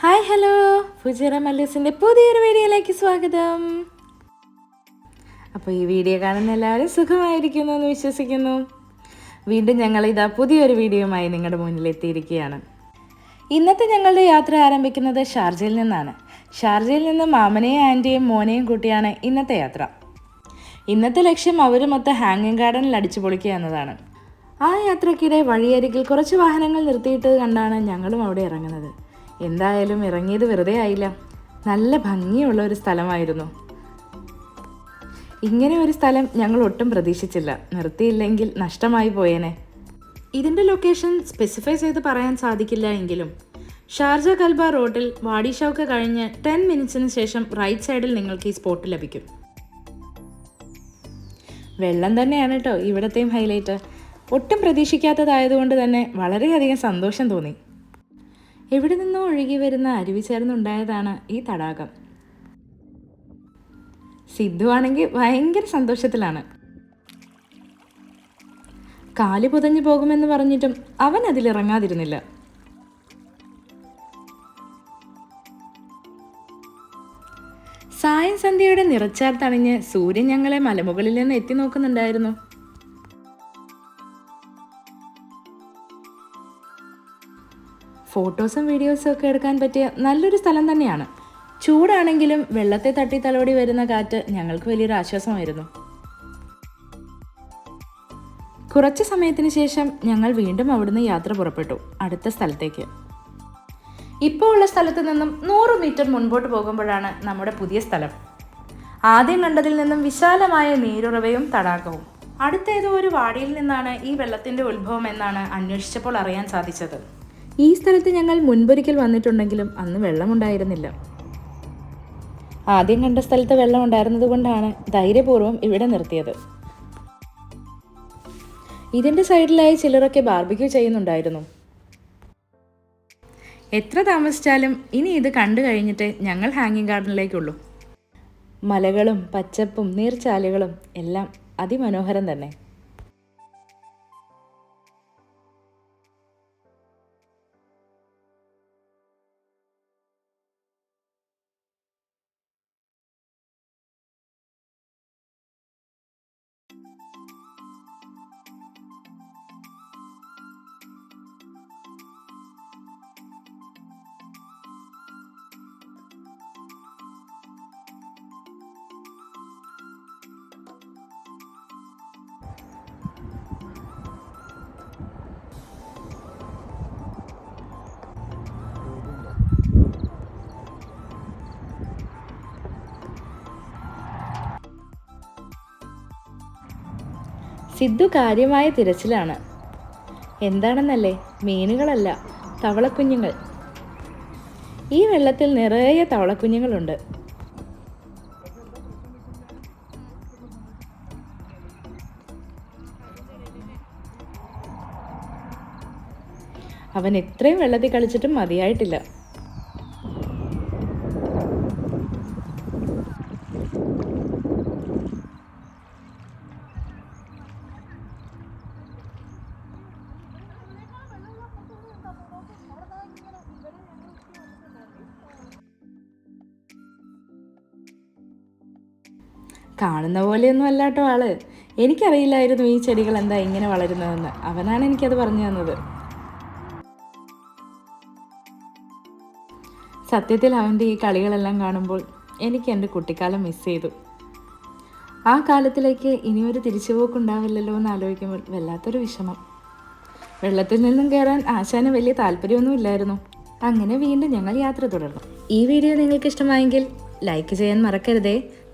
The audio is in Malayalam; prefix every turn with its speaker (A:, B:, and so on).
A: Hi hello. ഫുജിറ മല്ലൂസിന്റെ പുതിയൊരു വീഡിയോയിലേക്ക് സ്വാഗതം. അപ്പോൾ ഈ വീഡിയോ കാണുന്ന എല്ലാവരും സുഖമായിരിക്കുന്നു എന്ന് വിശ്വസിക്കുന്നു. വീണ്ടും ഞങ്ങൾ ഇതാ പുതിയൊരു വീഡിയോയുമായി നിങ്ങളുടെ മുന്നിൽ എത്തിയിരിക്കുകയാണ്. ഇന്നത്തെ ഞങ്ങളുടെ യാത്ര ആരംഭിക്കുന്നത് ഷാർജയിൽ നിന്നാണ്. ഷാർജയിൽ നിന്ന് മാമനെയും ആന്റിയും മോനെയും കൂട്ടിയാണ് ഇന്നത്തെ യാത്ര. ഇന്നത്തെ ലക്ഷ്യം അവരുമൊത്ത് ഹാങ്ങിങ് ഗാർഡനിൽ അടിച്ചു പൊളിക്കുക എന്നതാണ്. ആ യാത്രക്കിടെ വഴിയരികിൽ കുറച്ച് വാഹനങ്ങൾ നിർത്തിയിട്ടത് കണ്ടാണ് ഞങ്ങളും അവിടെ ഇറങ്ങുന്നത്. എന്തായാലും ഇറങ്ങിയത് വെറുതെ ആയില്ല. നല്ല ഭംഗിയുള്ള ഒരു സ്ഥലമായിരുന്നു. ഇങ്ങനെ ഒരു സ്ഥലം ഞങ്ങൾ ഒട്ടും പ്രതീക്ഷിച്ചില്ല. നിർത്തിയില്ലെങ്കിൽ നഷ്ടമായി പോയേനെ. ഇതിന്റെ ലൊക്കേഷൻ സ്പെസിഫൈ ചെയ്ത് പറയാൻ സാധിക്കില്ല എങ്കിലും ഷാർജ കൽബ റോഡിൽ വാടി ഷൗക്ക് കഴിഞ്ഞ് ടെൻ മിനിറ്റ്സിന് ശേഷം റൈറ്റ് സൈഡിൽ നിങ്ങൾക്ക് ഈ സ്പോട്ട് ലഭിക്കും. വെള്ളം തന്നെയാണ് കേട്ടോ ഇവിടത്തെയും ഹൈലൈറ്റ് ഒട്ടും പ്രതീക്ഷിക്കാത്തതായതുകൊണ്ട് തന്നെ വളരെയധികം സന്തോഷം തോന്നി. എവിടെ നിന്നോ ഒഴുകി വരുന്ന അരുവി ചേർന്നുണ്ടായതാണ് ഈ തടാകം. സിദ്ധു ആണെങ്കിൽ ഭയങ്കര സന്തോഷത്തിലാണ്. കാൽ പുതഞ്ഞു പോകുമെന്ന് പറഞ്ഞിട്ടും അവൻ അതിലിറങ്ങാതിരുന്നില്ല സായം സന്ധ്യയുടെ നിറച്ചാർ തണിഞ്ഞ് സൂര്യൻ ഞങ്ങളെ മലമുകളിൽ നിന്ന് എത്തി നോക്കുന്നുണ്ടായിരുന്നു. ഫോട്ടോസും വീഡിയോസും ഒക്കെ എടുക്കാൻ പറ്റിയ നല്ലൊരു സ്ഥലം തന്നെയാണ്. ചൂടാണെങ്കിലും വെള്ളത്തെ തട്ടി തലോടി വരുന്ന കാറ്റ് ഞങ്ങൾക്ക് വലിയൊരു ആശ്വാസമായിരുന്നു. കുറച്ച് സമയത്തിന് ശേഷം ഞങ്ങൾ വീണ്ടും അവിടുന്ന് യാത്ര പുറപ്പെട്ടു അടുത്ത സ്ഥലത്തേക്ക്. ഇപ്പോൾ ഉള്ള സ്ഥലത്ത് നിന്നും നൂറ് മീറ്റർ മുൻപോട്ട് പോകുമ്പോഴാണ് നമ്മുടെ പുതിയ സ്ഥലം. ആദ്യം കണ്ടതിൽ നിന്നും വിശാലമായ നീരുറവയും തടാകവും. അടുത്ത ഏതോ ഒരു വാടിയിൽ നിന്നാണ് ഈ വെള്ളത്തിന്റെ ഉത്ഭവം എന്നാണ് അന്വേഷിച്ചപ്പോൾ അറിയാൻ സാധിച്ചത്. ഈ സ്ഥലത്ത് ഞങ്ങൾ മുൻപൊരിക്കൽ വന്നിട്ടുണ്ടെങ്കിലും അന്ന് വെള്ളമുണ്ടായിരുന്നില്ല. ആദ്യം കണ്ട സ്ഥലത്ത് വെള്ളം ഉണ്ടായിരുന്നത് കൊണ്ടാണ് ധൈര്യപൂർവം ഇവിടെ നിർത്തിയത്. ഇതിന്റെ സൈഡിലായി ചിലരൊക്കെ ബാർബിക്യൂ ചെയ്യുന്നുണ്ടായിരുന്നു. എത്ര താമസിച്ചാലും ഇനി ഇത് കണ്ടു കഴിഞ്ഞിട്ട് ഞങ്ങൾ ഹാങ്ങിങ് ഗാർഡനിലേക്കുള്ളൂ മലകളും പച്ചപ്പും നീർച്ചാലുകളും എല്ലാം അതിമനോഹരം തന്നെ. സിദ്ധു കാര്യമായ തിരച്ചിലാണ്. എന്താണെന്നല്ലേ? മീനുകളല്ല തവളക്കുഞ്ഞുങ്ങൾ. ഈ വെള്ളത്തിൽ നിറയെ തവളക്കുഞ്ഞുങ്ങളുണ്ട്. അവൻ ഇത്രയും വെള്ളത്തിൽ കളിച്ചിട്ടും മതിയായിട്ടില്ല. കാണുന്ന പോലെയൊന്നും അല്ല കേട്ടോ ആൾ. എനിക്കറിയില്ലായിരുന്നു ഈ ചെടികൾ എന്താ ഇങ്ങനെ വളരുന്നതെന്ന്. അവനാണ് എനിക്കത് പറഞ്ഞു തന്നത്. സത്യത്തിൽ അവന്റെ ഈ കളികളെല്ലാം കാണുമ്പോൾ എനിക്ക് എന്റെ കുട്ടിക്കാലം മിസ് ചെയ്തു. ആ കാലത്തിലേക്ക് ഇനിയൊരു തിരിച്ചുപോക്കുണ്ടാവില്ലല്ലോ എന്ന് ആലോചിക്കുമ്പോൾ വല്ലാത്തൊരു വിഷമം. വെള്ളത്തിൽ നിന്നും കയറാൻ ആശാന് വലിയ താല്പര്യമൊന്നും ഇല്ലായിരുന്നു. അങ്ങനെ വീണ്ടും ഞങ്ങൾ യാത്ര തുടർന്നു. ഈ വീഡിയോ നിങ്ങൾക്ക് ഇഷ്ടമായെങ്കിൽ ലൈക്ക് ചെയ്യാൻ മറക്കരുതേ.